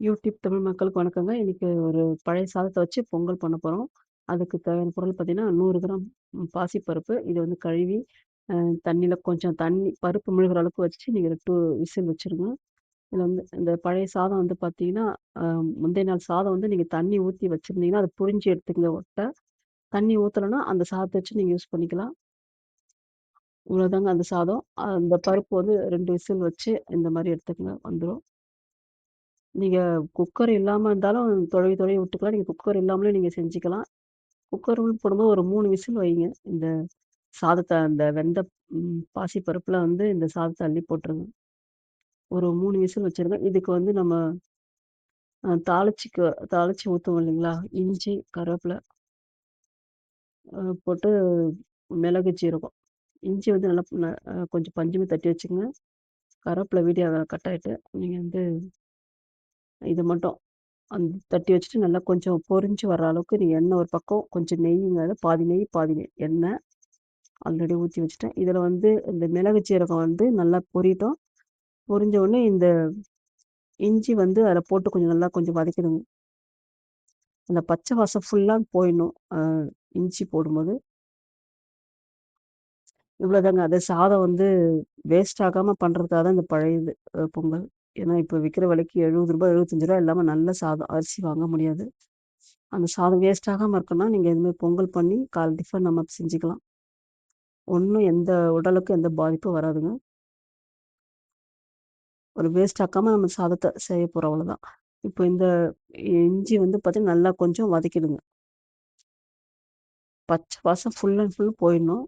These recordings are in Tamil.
யூடியூப் தமிழ் மக்களுக்கு வணக்கங்க. இன்னைக்கு ஒரு பழைய சாதத்தை வச்சு பொங்கல் பண்ண போகிறோம் அதுக்கு தேவையான பொருள் பார்த்தீங்கன்னா, நூறு கிராம் பாசிப்பருப்பு. இது வந்து கழுவி தண்ணியில் கொஞ்சம் தண்ணி பருப்பு முழுகிற அளவுக்கு வச்சு நீங்கள் டூ விசில் வச்சுருங்க. இதில் வந்து இந்த பழைய சாதம் வந்து பார்த்தீங்கன்னா, முந்தைய நாள் சாதம் வந்து நீங்கள் தண்ணி ஊற்றி வச்சுருந்தீங்கன்னா அதை புரிஞ்சு எடுத்துக்கங்க ஒட்ட. தண்ணி ஊற்றலைன்னா அந்த சாதத்தை வச்சு நீங்கள் யூஸ் பண்ணிக்கலாம். இவ்வளோதாங்க அந்த சாதம். அந்த பருப்பு வந்து ரெண்டு விசில் வச்சு இந்த மாதிரி எடுத்துக்கங்க வந்துடும் நீங்க குக்கர் இல்லாம இருந்தாலும் தொழவி தொழவி விட்டுக்கலாம். நீங்க குக்கர் இல்லாமலே நீங்க செஞ்சுக்கலாம். குக்கர் போடும்போது ஒரு 3 விசில் வைங்க. இந்த சாதத்த அந்த வெந்த ம் பாசி பருப்புல வந்து இந்த சாதத்த அள்ளி போட்டுருங்க. ஒரு 3 விசில் வச்சுருங்க. இதுக்கு வந்து நம்ம அ தாளிச்சுக்க தாளிச்சு ஊத்துவோம் இல்லைங்களா? இஞ்சி, கருவேப்பில அ போட்டு மிளகு, ஜீரகம். இஞ்சி வந்து நல்லா ந அ கொஞ்சம் பஞ்சுமே தட்டி வச்சுக்கங்க. கருவேப்பில வீடியோ கட் ஆயிட்டு, நீங்க வந்து இது மட்டும் அந்த தட்டி வச்சுட்டு நல்லா கொஞ்சம் பொரிஞ்சு வர அளவுக்கு நீ எண்ணெய் ஒரு பக்கம், கொஞ்சம் நெய்யுங்க பாதி நெய், பாதி எண்ணெய் ஆல்ரெடி ஊற்றி வச்சுட்டேன். இதில் வந்து இந்த மிளகு, சீரகம் வந்து நல்லா பொரியட்டும். பொரிஞ்ச உடனே இந்த இஞ்சி வந்து அதில் போட்டு கொஞ்சம் நல்லா கொஞ்சம் வதக்கிடுங்க. அந்த பச்சை வாசம் ஃபுல்லாக போயிடணும். இஞ்சி போடும்போது. இவ்வளோதாங்க. அது சாதம் வந்து வேஸ்ட் ஆகாமல் பண்ணுறதுக்காக தான் இந்த பழைய இது பொங்கல். ஏன்னா, இப்போ விற்கிற விலைக்கு எழுபது ரூபாய் எழுபத்தஞ்சு ரூபா இல்லாமல் நல்ல சாதம். அரிசி வாங்க முடியாது. அந்த சாதம் வேஸ்ட் ஆகாமல் இருக்குன்னா, நீங்கள் எதுவுமே பொங்கல் பண்ணி காலை டிஃபன் நம்ம செஞ்சுக்கலாம். ஒன்றும் எந்த உடலுக்கும் எந்த பாதிப்பும் வராதுங்க. ஒரு வேஸ்ட் ஆக்காமல் நம்ம சாதத்தை செய்ய போகிறோம் அவ்வளோதான். இப்போ இந்த இஞ்சி வந்து பார்த்தீங்கன்னா, நல்லா கொஞ்சம் வதக்கிடுங்க. பச்சை வாசம் ஃபுல் அண்ட் ஃபுல் போயிடணும்.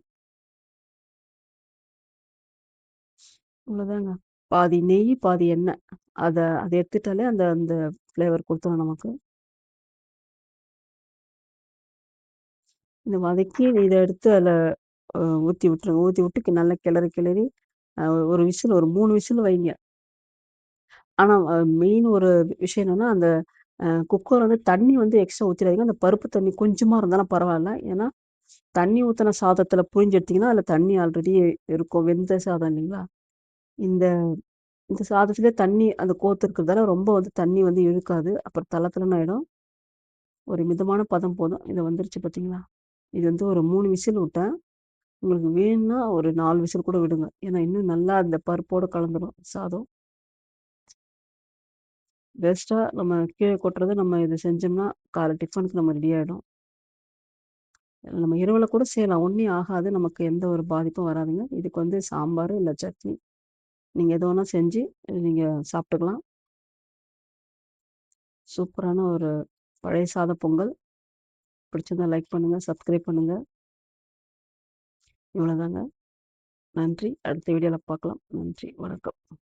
இவ்வளோதாங்க. பாதி நெய், பாதி எண்ணெய். அத அதை எடுத்துட்டாலே அந்த அந்த ஃப்ளேவர் கொடுத்துரும் நமக்கு. இந்த வதக்கி இத எடுத்து அதில் ஊற்றி ஊத்தி விட்டுருங்க. ஊத்தி விட்டு நல்லா கிளறி கிளறி ஒரு விசில் ஒரு மூணு விசில் வைங்க. ஆனா மெயின் ஒரு விஷயம் என்னன்னா, அந்த குக்கர் வந்து தண்ணி வந்து எக்ஸ்ட்ரா ஊற்றிடாதீங்க அந்த பருப்பு தண்ணி கொஞ்சமா இருந்தாலும் பரவாயில்ல ஏன்னா, தண்ணி ஊத்துன சாதத்தில் புரிஞ்சு எடுத்தீங்கன்னா, அதில் தண்ணி ஆல்ரெடி இருக்கும். வெந்த சாதம் இல்லைங்களா? இந்த இந்த சாதத்திலே தண்ணி அந்த கோத்து இருக்கிறதால ரொம்ப வந்து தண்ணி வந்து இழுக்காது. அப்புறம் தள ஆகிடும் ஒரு மிதமான பதம் போதும். இது வந்துருச்சு பார்த்தீங்களா? இது வந்து ஒரு மூணு விசில் விட்டேன். உங்களுக்கு வேணும்னா ஒரு நாலு விசில் கூட விடுங்க. ஏன்னா, இன்னும் நல்லா அந்த பருப்போடு கலந்துடும் சாதம். பெஸ்ட்டாக நம்ம கீழே கொட்டுறது நம்ம இதை செஞ்சோம்னா, காலை டிஃபனுக்கு நம்ம ரெடி ஆகிடும் நம்ம இரவில் கூட செய்யலாம். ஒன்றும் ஆகாது. நமக்கு எந்த ஒரு பாதிப்பும் வராதுங்க. இதுக்கு வந்து சாம்பார் இல்லை சட்னி. நீங்க எது வேணா செஞ்சு நீங்க சாப்பிட்டுக்கலாம். சூப்பரான ஒரு பழைய சாத பொங்கல். பிடிச்சிருந்தா லைக் பண்ணுங்க, சப்ஸ்கிரைப் பண்ணுங்க. இவ்வளோதாங்க. நன்றி. அடுத்த வீடியோல பார்க்கலாம். நன்றி. வணக்கம்.